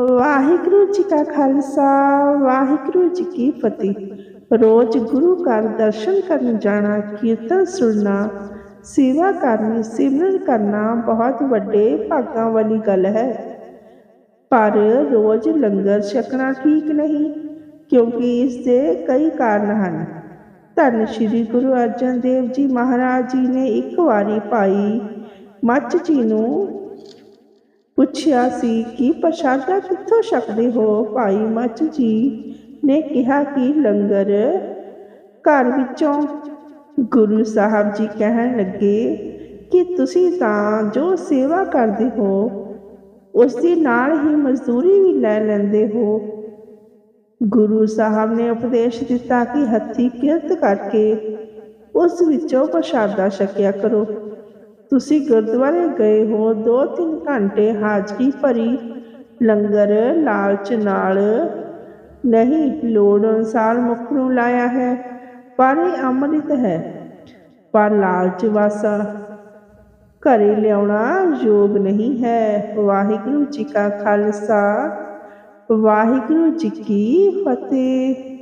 ਵਾਹਿਗੁਰੂ ਜੀ ਕਾ ਖਾਲਸਾ, ਵਾਹਿਗੁਰੂ ਜੀ ਕੀ ਫਤਿਹ। ਰੋਜ਼ ਗੁਰੂ ਘਰ ਦਰਸ਼ਨ ਕਰਨ ਜਾਣਾ, ਕੀਰਤਨ ਸੁਣਨਾ, ਸੇਵਾ ਕਰਨੀ, ਸਿਮਰਨ ਕਰਨਾ ਬਹੁਤ ਵੱਡੇ ਭਾਗਾਂ ਵਾਲੀ ਗੱਲ ਹੈ। ਪਰ ਰੋਜ਼ ਲੰਗਰ ਛਕਣਾ ਠੀਕ ਨਹੀਂ, ਕਿਉਂਕਿ ਇਸ ਦੇ ਕਈ ਕਾਰਨ ਹਨ। ਧੰਨ ਸ਼੍ਰੀ ਗੁਰੂ ਅਰਜਨ ਦੇਵ ਜੀ ਮਹਾਰਾਜ ਜੀ ਨੇ ਇੱਕ ਵਾਰੀ ਭਾਈ ਮੱਚ ਜੀ ਨੂੰ ਪੁੱਛਿਆ ਸੀ ਕਿ ਪ੍ਰਸ਼ਾਦਾ ਕਿੱਥੋਂ ਛਕਦੇ ਹੋ? ਭਾਈ ਮੱਚ ਜੀ ਨੇ ਕਿਹਾ ਕਿ ਲੰਗਰ ਘਰ ਵਿੱਚੋਂ ਗੁਰੂ ਸਾਹਿਬ ਜੀ ਕਹਿਣ ਲੱਗੇ ਕਿ ਤੁਸੀਂ ਤਾਂ ਜੋ ਸੇਵਾ ਕਰਦੇ ਹੋ, ਉਸ ਦੇ ਨਾਲ ਹੀ ਮਜ਼ਦੂਰੀ ਵੀ ਲੈ ਲੈਂਦੇ ਹੋ। ਗੁਰੂ ਸਾਹਿਬ ਨੇ ਉਪਦੇਸ਼ ਦਿੱਤਾ ਕਿ ਹੱਥੀ ਕਿਰਤ ਕਰਕੇ ਉਸ ਵਿੱਚੋਂ ਪ੍ਰਸ਼ਾਦਾ ਛਕਿਆ ਕਰੋ। ਤੁਸੀਂ ਗੁਰਦੁਆਰੇ ਗਏ ਹੋ 2-3 ਘੰਟੇ ਹਾਜ਼ਰੀ ਭਰੀ ਲੰਗਰ ਲਾਲਚ ਨਾਲ ਨਹੀਂ ਲੋੜ ਅਨੁਸਾਰ ਮੁਖ ਨੂੰ ਲਾਇਆ ਹੈ, ਪਰ ਇਹ ਅੰਮ੍ਰਿਤ ਹੈ। ਪਰ ਲਾਲਚ ਵਾਸਾ ਘਰੇ ਲਿਆਉਣਾ ਯੋਗ ਨਹੀਂ ਹੈ। ਵਾਹਿਗੁਰੂ ਜੀ ਕਾ ਖਾਲਸਾ, ਵਾਹਿਗੁਰੂ ਜੀ ਕੀ ਫਤਿਹ।